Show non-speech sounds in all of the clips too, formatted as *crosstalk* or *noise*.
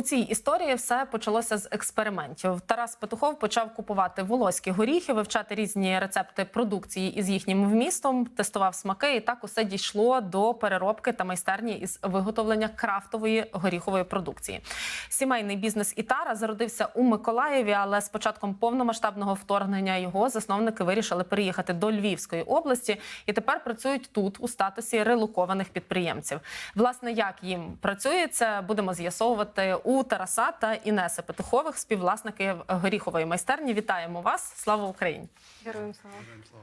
У цій історії все почалося з експериментів. Тарас Петухов почав купувати волоські горіхи, вивчати різні рецепти продукції із їхнім вмістом, тестував смаки, і так усе дійшло до переробки та майстерні із виготовлення крафтової горіхової продукції. Сімейний бізнес Ітара зародився у Миколаєві, але з початком повномасштабного вторгнення його засновники вирішили переїхати до Львівської області і тепер працюють тут у статусі релокованих підприємців. Власне, як їм працюється, будемо з'ясовувати у Тараса та Інеси Петухових, співвласників горіхової майстерні. Вітаємо вас! Слава Україні! Героям слава.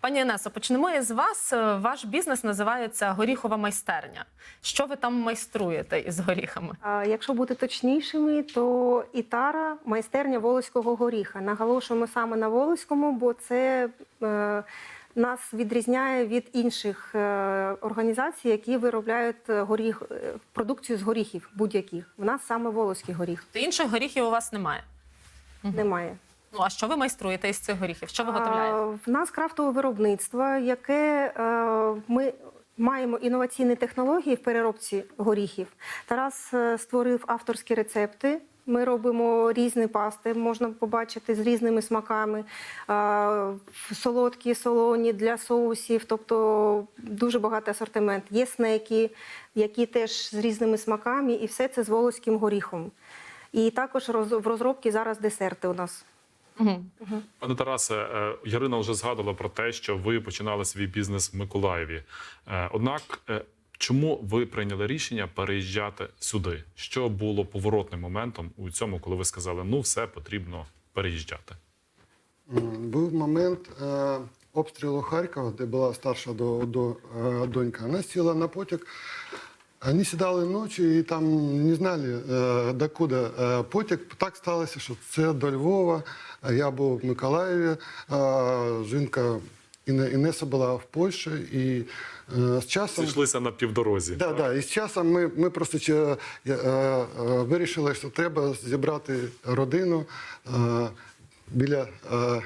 Пані Інесо, почнемо із вас. Е, Ваш бізнес називається Горіхова майстерня. Що ви там майструєте із горіхами? А якщо бути точнішими, то Ітара майстерня Волоського горіха. Наголошуємо саме на Волоському, бо це е, нас відрізняє від інших е, організацій, які виробляють е, горіх, е, продукцію з горіхів будь-яких. В нас саме Волоський горіх То інших горіхів у вас немає. немає. Ну а що ви майструєте із цих горіхів? Що ви готовляєте? В нас крафтове виробництво, яке ми маємо інноваційні технології в переробці горіхів. Тарас створив авторські рецепти. Ми робимо різні пасти, можна побачити з різними смаками, солодкі, солоні для соусів, тобто дуже багатий асортимент. Є снеки, які теж з різними смаками, і все це з волоським горіхом. І також в розробці зараз десерти у нас. Угу. Пане Тарасе, е, Ярина вже згадувала про те, що ви починали свій бізнес в Миколаєві. Е, Однак, е, чому ви прийняли рішення переїжджати сюди? Що було поворотним моментом у цьому, коли ви сказали, ну все потрібно переїжджати? Був момент е, обстрілу Харкова, де була старша до, до, е, донька. Вона сіла на потяг. Вони сідали ночі і там не знали, е, докуди е, потяг. Так сталося, що це до Львова. Я був в Миколаєві, е, жінка Інеса була в Польщі. І е, з часом Зійшлися на півдорозі. Да, да. І з часом ми, ми просто ще, е, е, вирішили, що треба зібрати родину е, біля е,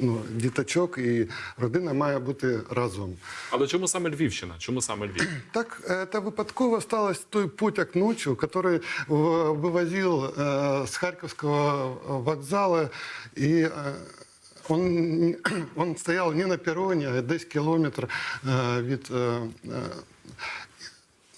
ну, діточок, і родина має бути разом. Але чому саме Львівщина? Чому саме Львів? *clears throat* Так это випадково сталося той потяг ночью, который в- вывозил э, с Харьковского вокзала, и э, он, *clears throat* он стоял не на перроне, а десь кілометр э, від...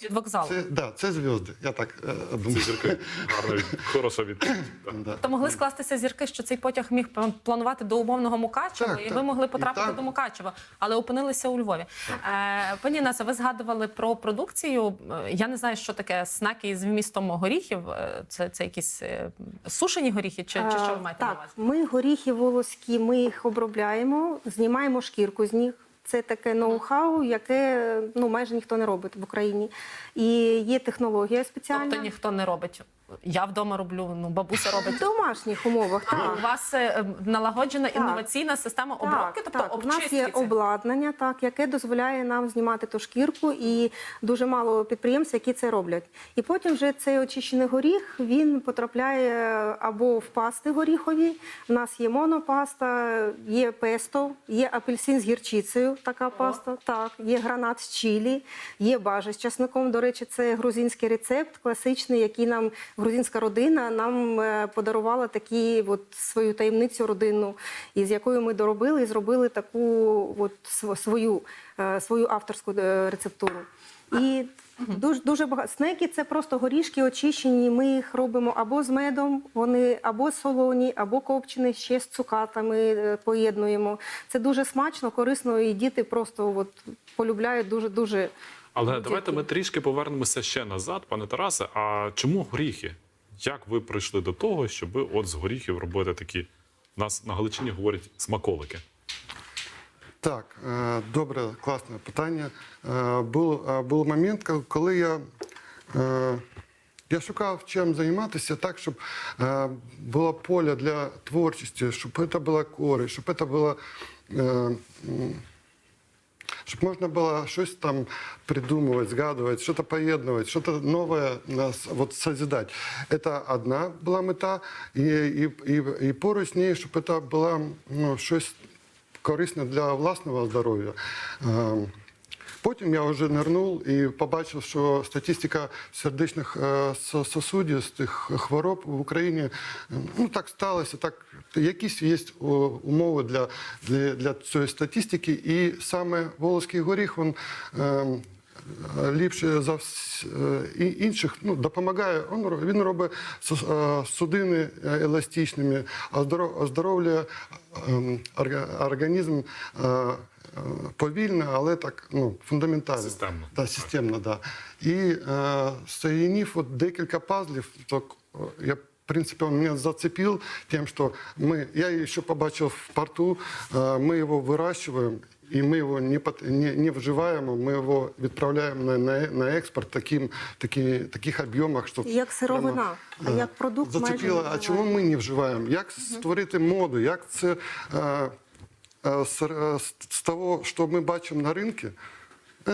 Від вокзалу. це, да, це зв'язки, я так е, Ці думаю. зірки гарна від- хороша відповідь. Так. Да. То могли скластися зірки, що цей потяг міг план- планувати до умовного Мукачева, Так, і ви так. могли І потрапити так. до Мукачева, але опинилися у Львові. Е, пані Наса, ви згадували про продукцію. Е, Я не знаю, що таке снаки з вмістом горіхів. Е, Це, це якісь е, сушені горіхи, чи, чи що ви маєте на так, увазі? ми горіхи волоські, ми їх обробляємо, знімаємо шкірку з них. Це таке ноу-хау, яке ну майже ніхто не робить в Україні. І є технологія спеціальна Тобто ніхто не робить. Я вдома роблю, ну бабуся робить в домашніх умовах. А, Так. у вас е, налагоджена Так. інноваційна система обробки, тобто так. У нас обчистки є обладнання, так, яке дозволяє нам знімати ту шкірку, і дуже мало підприємств, які це роблять. І потім вже цей очищений горіх він потрапляє або в пасти горіхові. У нас є монопаста, є песто, є апельсин з гірчицею, така паста. Так, є гранат з чилі, є бажа з часником. До речі, це грузинський рецепт, класичний, який нам грузинська родина нам е, подарувала такі от свою таємницю родинну, із якою ми доробили і зробили таку от свою, е, свою авторську е, рецептуру. І дуже дуже багато снеки це просто горішки очищені. Ми їх робимо або з медом, вони або солоні, або копчені ще з цукатами поєднуємо. Це дуже смачно, корисно, і діти просто от полюбляють дуже дуже. Але давайте ми трішки повернемося ще назад, пане Тарасе. А чому горіхи? Як ви прийшли до того, щоб ви от з горіхів робити такі, у нас на Галичині говорять смаколики? Так, е, добре, класне питання. Е, Був, е, був момент, коли я, я шукав чим займатися так, щоб було поле для творчості, щоб це була користь, щоб це було. Щоб можна було щось там придумувати, згадувати, щось поєднувати, щось нове нас вот, созидати. Це одна була мета, і, і, і, поруч з нею, щоб це було ну, щось корисне для власного здоров'я. Е, Потім я вже нирнув і побачив, що статистика сердечних сосудів з тих хвороб в Україні е, ну так сталося. Так якісь є умови для, для, для цієї статистики, і саме Волоський горіх він. Ліпше за е, інших ну, допомагає. Він робить е, судини е, еластичними, оздоро- оздоровлює ем, організм повільно, але так ну, фундаментально. Системно. Да, системно, да. І е, соєдинив от декілька пазлів, так, е, я принципе, он меня зацепил тем, что мы, я еще побачил в порту, э, мы его выращиваем, и мы его не, пот- не, не вживаем, мы его відправляємо на, на, на експорт таким, такі, таких об'ємах, що Як сировина, а е, як продукт майже зацепило. не А чому ми не вживаємо? Як створити моду? Як це е, е, з, е, з- з того, що ми бачимо на ринку?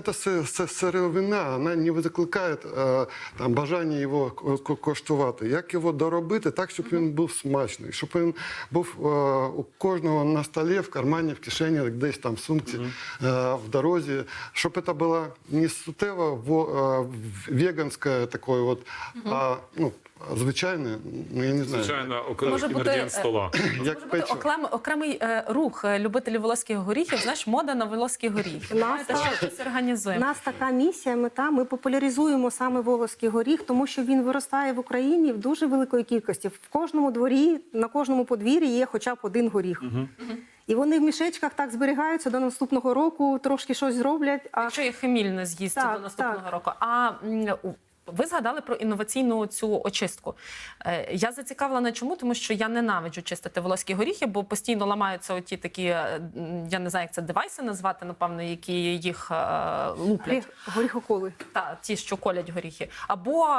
Си- сировина, вона не викликає е, там, бажання його ко- ко- коштувати. Як його доробити так, щоб він був смачний, щоб він був е, у кожного на столі, в кармані, в кишені, десь там в сумці, е, в дорозі, щоб це було не во- е, от, а ну, звичайне, ну я не знаю. Звичайно, окремий Може бути, інгредієнт е, стола. Може бути печиво. окрем, окремий е, рух е, любителів волоських горіхів, знаєш, мода на волоські горіхи. Нас так. щось У організуємо. нас така місія, мета. Ми популяризуємо саме волоський горіх, тому що він виростає в Україні в дуже великої кількості. В кожному дворі, на кожному подвір'ї є хоча б один горіх. І вони в мішечках так зберігаються до наступного року, трошки щось зроблять. А Якщо їх хеміль не з'їсти Так, до наступного так. року. А м, у- ви згадали про інноваційну цю очистку. Е, Я зацікавлена чому, тому що я ненавиджу чистити волоські горіхи, бо постійно ламаються оті такі, е, я не знаю, як це девайси назвати, напевно, які їх е, луплять. горіхоколи. Та ті, що колять горіхи. Або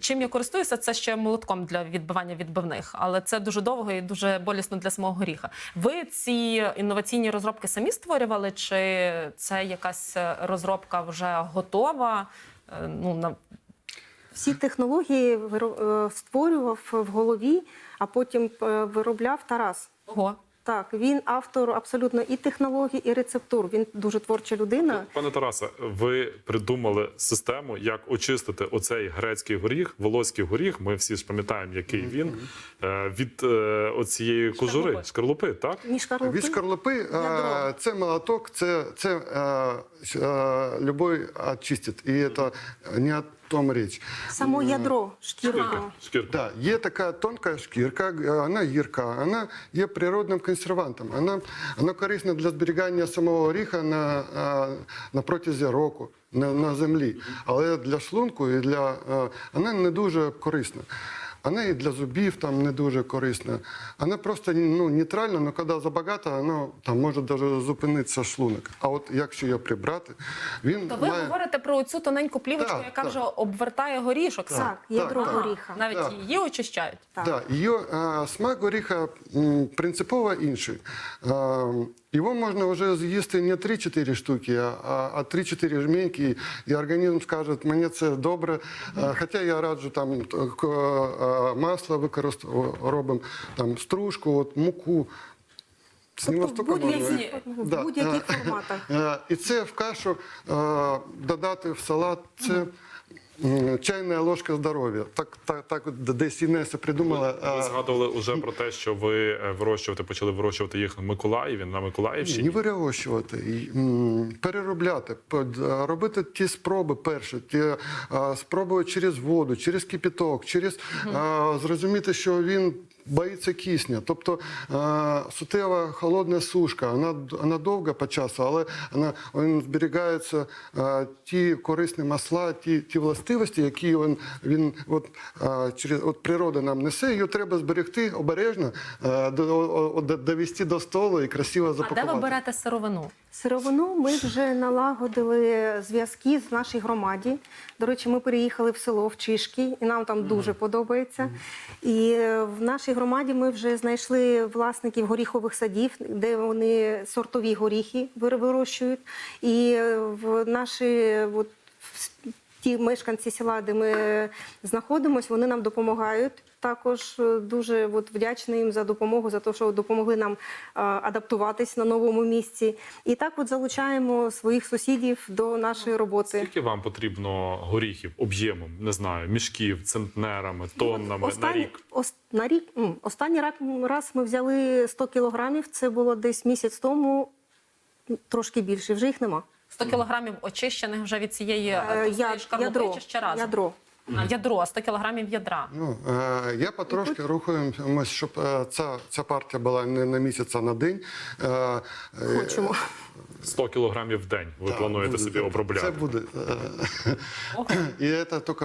чим я користуюся, це ще молотком для відбивання відбивних, але це дуже довго і дуже болісно для самого горіха. Ви ці інноваційні розробки самі створювали, чи це якась розробка вже готова? Ну на Всі технології е, створював в голові, а потім е, виробляв Тарас. ого. Так, він автор абсолютно і технологій, і рецептур. Він дуже творча людина. Пане Тарасе, ви придумали систему, як очистити оцей грецький горіх, волоський горіх. Ми всі ж пам'ятаємо, який він е, від оцієї кожури, Шкарлупи. шкарлупи, так? Ніж Карлопи. Від шкарлупи це молоток, це, це любой очистить. І це не том річ. Само ядро, шкірка. Шкірка. Да, є така тонка шкірка, е, вона гірка, вона є природним консервантом. Вона, вона корисна для зберігання самого оріха на, на протязі року на, на землі. Але для шлунку і для, е, вона не дуже корисна. Вона і для зубів там не дуже корисна. Вона просто ну, нейтральна, але коли забагато, вона там може навіть зупинитися шлунок. А от якщо її прибрати, він То ви має... говорите про цю тоненьку плівочку, Так, яка так. вже обвертає горішок. сам? Так, ядро так. горіха. Навіть Так. її очищають. Так. Да, ее а, смак горіха м, принципово інший. А, його можна вже з'їсти не 3-4 штуки, а, а- а 3-4 жменьки, і організм скаже, мені це добре. А, хоча я раджу там масло використовуємо, робимо, там стружку, от, муку. Тобто в будь-яких, Да. Е, форматах. е, І це в кашу е, додати в салат. Це чайна ложка здоров'я. Так, так, так десь Інеса придумала. Ви ви згадували уже про те, що ви е, вирощувати почали вирощувати їх в Миколаєві на Миколаївщині. не вирощувати, переробляти, робити ті спроби перші, ті спроби через воду, через кипіток, через зрозуміти, що він боїться кисня. Тобто а, суттєва холодна сушка, вона, вона довга по часу, але вона, він зберігається ті корисні масла, ті, ті властивості, які він, він от, через от природа нам несе, її треба зберегти обережно, довести до столу і красиво А де запакувати. ви берете сировину? Сировину ми вже налагодили зв'язки з нашій громаді. До речі, ми переїхали в село в Чишки, і нам там дуже подобається. І в нашій громаді ми вже знайшли власників горіхових садів, де вони сортові горіхи вир- вирощують. І в наші от, ті мешканці села, де ми знаходимося, вони нам допомагають. Також е, дуже от, вдячна їм за допомогу, за те, що допомогли нам е, адаптуватись на новому місці. І так от залучаємо своїх сусідів до нашої роботи. Скільки вам потрібно горіхів об'ємом, не знаю, мішків, центнерами, тоннами на рік? ос- на рік останній ра- раз ми взяли 100 кілограмів. Це було десь місяць тому, трошки більше. Вже їх нема. 100 кілограмів очищених вже від цієї Е, е, шкарлупи ядро, чи ще разом? ядро. А, Ядро, 100 кілограмів ядра. Ну, е, я потрошки рухаємось, щоб е, ця, ця партія була не на місяць, а на день. Е, е, Хочемо. 100 кілограмів в день ви так, плануєте буде, собі обробляти. Це буде. І це тільки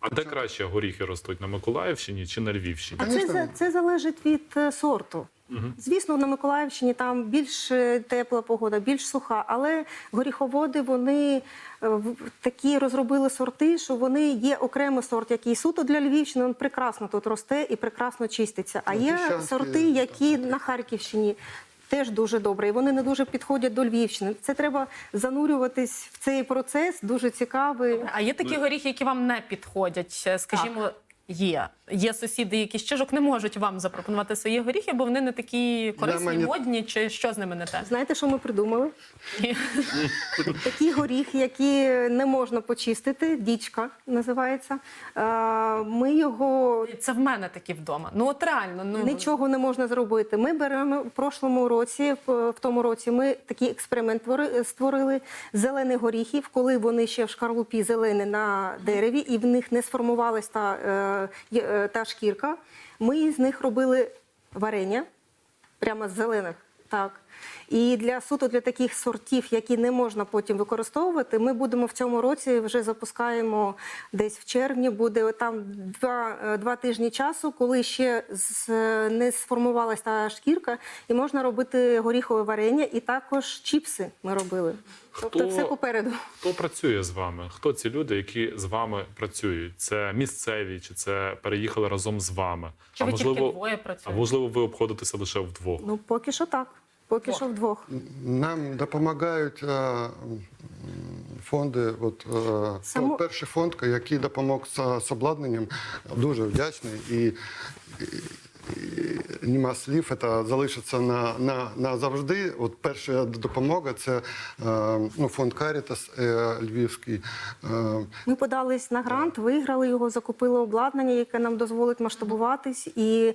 А де краще горіхи ростуть на Миколаївщині чи на Львівщині? А це, це залежить від е, сорту. Звісно, на Миколаївщині там більш е, тепла погода, більш суха, але горіховоди вони е, такі розробили сорти, що вони є окремий сорт, який суто для Львівщини, він прекрасно тут росте і прекрасно чиститься. А є сорти, які на Харківщині. Теж дуже добре, і вони не дуже підходять до Львівщини. Це треба занурюватись в цей процес, дуже цікавий. А є такі горіхи, які вам не підходять. Скажімо, є. Є сусіди, які з чижок не можуть вам запропонувати свої горіхи, бо вони не такі корисні, мені- модні, чи що з ними не те? Знаєте, що ми придумали? *laughs* Такий горіх, який не можна почистити, дічка називається. Ми його Це в мене такі вдома. Ну от реально, ну нічого не можна зробити. Ми беремо в прошлому році, в, в тому році, ми такий експеримент твори- створили зелених горіхів, коли вони ще в шкарлупі зелені на дереві, і в них не сформувалась та, е, та шкірка. Ми з них робили варення прямо з зелених. Так. І для суто для таких сортів, які не можна потім використовувати, ми будемо в цьому році вже запускаємо десь в червні. Буде там два, е, два тижні часу, коли ще з, не сформувалася та шкірка, і можна робити горіхове варення, і також чіпси ми робили. Тобто Хто- все попереду. Хто працює з вами? Хто ці люди, які з вами працюють? Це місцеві, чи це переїхали разом з вами? Чи ви тільки можливо, двоє а можливо, ви обходитеся лише вдвох? Ну поки що так. Поки що вдвох. Нам допомагають е, фонди. От, е, Само- Перший фонд, який допомог з, з обладнанням, дуже вдячний. І нема слів, це залишиться на, на, на завжди. От перша допомога це е, ну, фонд Карітас е, Львівський. Е, Ми подались на грант, виграли його, закупили обладнання, яке нам дозволить масштабуватись і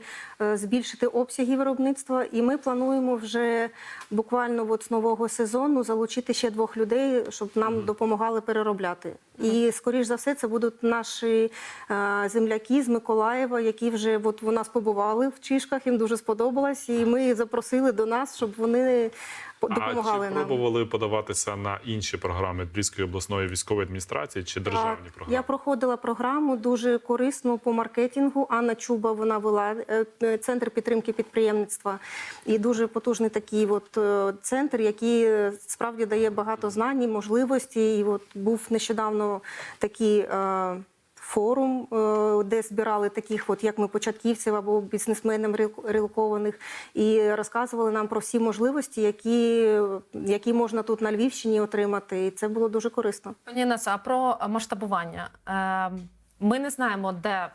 збільшити обсяги виробництва. І ми плануємо вже буквально от з нового сезону залучити ще двох людей, щоб нам допомагали переробляти. І скоріш за все, це будуть наші земляки з Миколаєва, які вже от у нас побували в Чишках. Їм дуже сподобалось, і ми запросили до нас, щоб вони по- допомагали а чи нам. пробували подаватися на інші програми Львівської обласної військової адміністрації чи державні Так, програми? Я проходила програму дуже корисну по маркетингу. Анна Чуба вона вела е, е, центр підтримки підприємництва. І дуже потужний такий от е, центр, який справді дає багато знань, і можливості. І от був нещодавно такий. Форум, е, де збирали таких, от як ми, початківців або бізнесменів рел- релокованих, і розказували нам про всі можливості, які, які можна тут на Львівщині отримати. І це було дуже корисно. Пані Інесо, а про масштабування. Ми не знаємо, де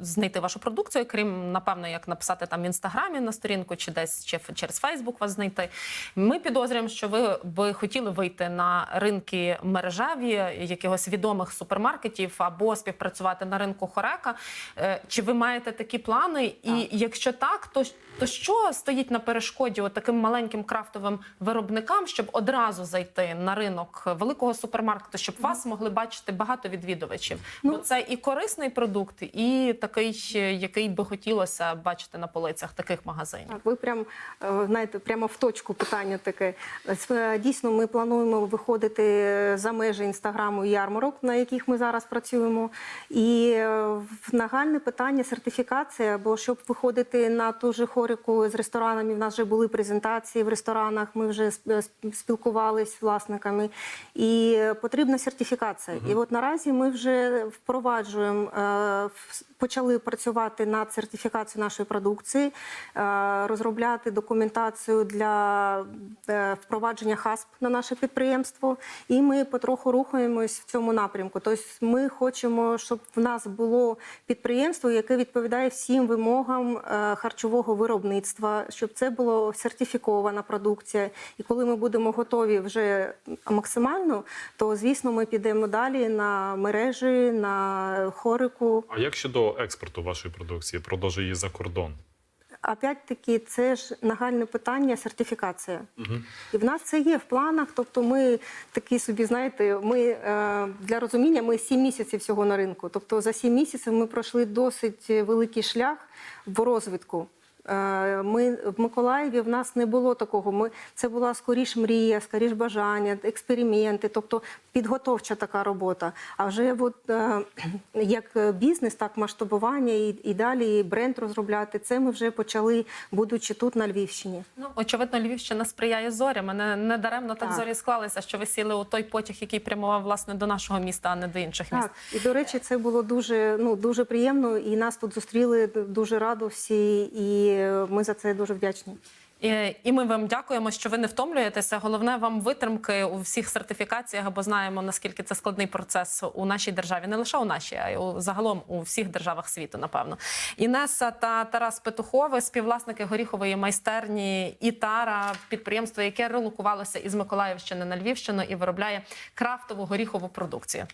знайти вашу продукцію, крім напевно, як написати там в інстаграмі на сторінку, чи десь чи через Фейсбук вас знайти. Ми підозрюємо, що ви би хотіли вийти на ринки мережеві якихось відомих супермаркетів або співпрацювати на ринку Хорека. Е, Чи ви маєте такі плани? І якщо так, то, то що стоїть на перешкоді от таким маленьким крафтовим виробникам, щоб одразу зайти на ринок великого супермаркету, щоб вас могли бачити багато відвідувачів? Бо це і корисний продукт, і такий, е, який би хотілося бачити на полицях таких магазинів. Так, ви прям е, знаєте, прямо в точку питання таке. Е, Дійсно, ми плануємо виходити за межі інстаграму і ярмарок, на яких ми зараз працюємо. І е, нагальне питання сертифікація, бо щоб виходити на ту же хорику з ресторанами, в нас вже були презентації в ресторанах, ми вже спілкувалися з власниками. І е, потрібна сертифікація. І от наразі ми вже впроваджуємо впроваджуємо, е, почали працювати над сертифікацією нашої продукції, е, розробляти документацію для е, впровадження ХАСП на наше підприємство. І ми потроху рухаємось в цьому напрямку. Тобто ми хочемо, щоб в нас було підприємство, яке відповідає всім вимогам харчового виробництва, щоб це було сертифікована продукція. І коли ми будемо готові вже максимально, то звісно ми підемо далі на мережі, на хорику. А як щодо експорту вашої продукції, продажу її за кордон? Опять-таки, це ж нагальне питання сертифікація. І в нас це є в планах. Тобто, ми такі собі, знаєте, ми е, для розуміння ми 7 місяців всього на ринку. Тобто за 7 місяців ми пройшли досить великий шлях в розвитку. Е, Ми в Миколаєві в нас не було такого. Ми це була скоріш мрія, скоріш бажання, експерименти, тобто підготовча така робота. А вже от, е, *clears throat* як бізнес, так масштабування і, і далі і бренд розробляти. Це ми вже почали, будучи тут на Львівщині. Ну, очевидно, Львівщина сприяє зорям. Не, не даремно так, Так. зорі склалися, що ви сіли у той потяг, який прямував власне до нашого міста, а не до інших міст. Так, і до речі, це було дуже ну дуже приємно. І нас тут зустріли дуже радо всі, і ми за це дуже вдячні. І, і ми вам дякуємо, що ви не втомлюєтеся. Головне вам витримки у всіх сертифікаціях, бо знаємо наскільки це складний процес у нашій державі, не лише у нашій, а й у загалом у всіх державах світу. Напевно, Інеса та Тарас Петухови, співвласники горіхової майстерні Ітара, підприємство, яке релокувалося із Миколаївщини на Львівщину і виробляє крафтову горіхову продукцію.